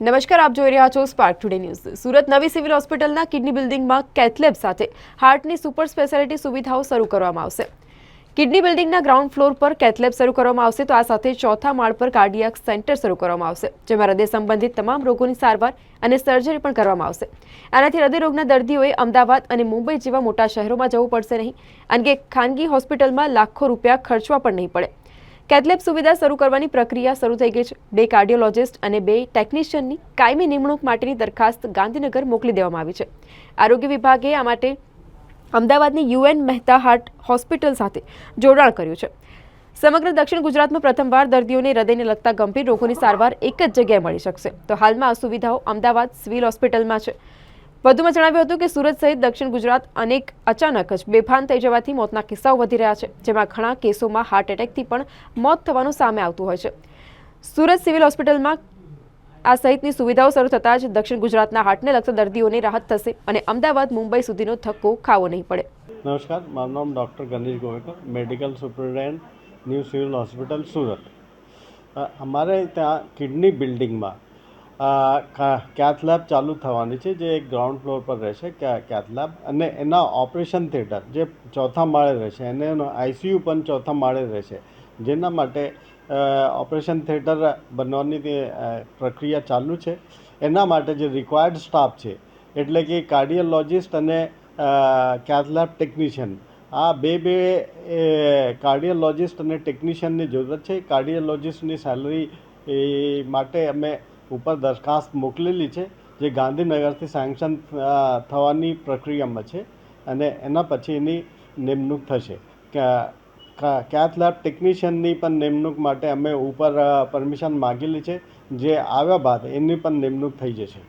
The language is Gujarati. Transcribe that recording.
નમસ્કાર, આપ જોઈ રહ્યા છો સ્પાર્ક ટુડે ન્યૂઝ સુરત નવી સિવિલ હોસ્પિટલના કિડની બિલ્ડિંગમાં કેથલેબ સાથે હાર્ટની સુપર સ્પેશિયાલિટી સુવિધાઓ શરૂ કરવામાં આવશે. કિડની બિલ્ડિંગના ગ્રાઉન્ડ ફ્લોર પર કેથલેબ શરૂ કરવામાં આવશે, તો આ સાથે ચોથા માળ પર કાર્ડિયાક સેન્ટર શરૂ કરવામાં આવશે, જેમાં હૃદય સંબંધિત તમામ રોગોની સારવાર અને સર્જરી પણ કરવામાં આવશે. આનાથી હૃદયરોગના દર્દીઓએ અમદાવાદ અને મુંબઈ જેવા મોટા શહેરોમાં જવું પડશે નહીં. અને ખાનગી હોસ્પિટલમાં લાખો રૂપિયા ખર્ચવા પણ નહીં પડે. કેથલેબ સુવિધા શરૂ કરવાની પ્રક્રિયા શરૂ થઈ ગઈ છે. બે કાર્ડિયોલોજિસ્ટ અને બે ટેકનિશિયનની કાયમી નિમણૂક માટેની દરખાસ્ત ગાંધીનગર મોકલી દેવામાં આવી છે. આરોગ્ય વિભાગે આ માટે અમદાવાદની યુએન મહેતા હાર્ટ હોસ્પિટલ સાથે જોડાણ કર્યું છે. સમગ્ર દક્ષિણ ગુજરાતમાં પ્રથમવાર દર્દીઓને હૃદયને લગતા ગંભીર રોગોની સારવાર એક જ જગ્યાએ મળી શકશે. તો હાલમાં આ સુવિધાઓ અમદાવાદ સિવિલ હોસ્પિટલમાં છે. વધુમાં જણાવ્યું હતું કે સુરત સહિત દક્ષિણ ગુજરાત અનેક અચાનક જ બેભાન થઈ જવાથી મોતના કિસ્સાઓ વધી રહ્યા છે, જેમાં ઘણા કેસોમાં હાર્ટ એટેકથી પણ મોત થવાનું સામે આવતું હોય છે. સુરત સિવિલ હોસ્પિટલમાં આ સહિતની સુવિધાઓ શરૂ થતાં જ દક્ષિણ ગુજરાતના હાર્ટને લગતા દર્દીઓને રાહત થશે અને અમદાવાદ, મુંબઈ સુધીનો ધક્કો ખાવો નહીં પડે. નમસ્કાર, મારું નામ doctor Ganesh Govekar, medical superintendent, new civil hospital Surat. અમારે ત્યાં કિડની બિલ્ડિંગમાં કેથ લેબ ચાલુ થવાની છે, જે એક ગ્રાઉન્ડ ફ્લોર પર રહેશે કેથ લેબ અને એના ઓપરેશન થિયેટર જે ચોથા માળે રહેશે, અને એનો આઈસીયુ પણ ચોથા માળે રહેશે. જેના માટે ઓપરેશન થિયેટર બનવાની પ્રક્રિયા ચાલુ છે. એના માટે જે રિક્વાયર્ડ સ્ટાફ છે, એટલે કે કાર્ડિયોલોજિસ્ટ અને કેથ લેબ ટેકનિશિયન આ બે બે કાર્ડિયોલોજિસ્ટ અને ટેકનિશિયનની જરૂરત છે. કાર્ડિયોલોજિસ્ટની સેલરી એ માટે અમે ઉપર દરખાસ્ત મોકલેલી છે, જે ગાંધીનગરથી સેન્કશન થવાની પ્રક્રિયામાં છે અને એના પછી એની નિમણૂક થશે. કેથ લેબ ટેકનિશિયનની પણ નિમણૂક માટે અમે ઉપર પરમિશન માગેલી છે, જે આવ્યા બાદ એની પણ નિમણૂક થઈ જશે.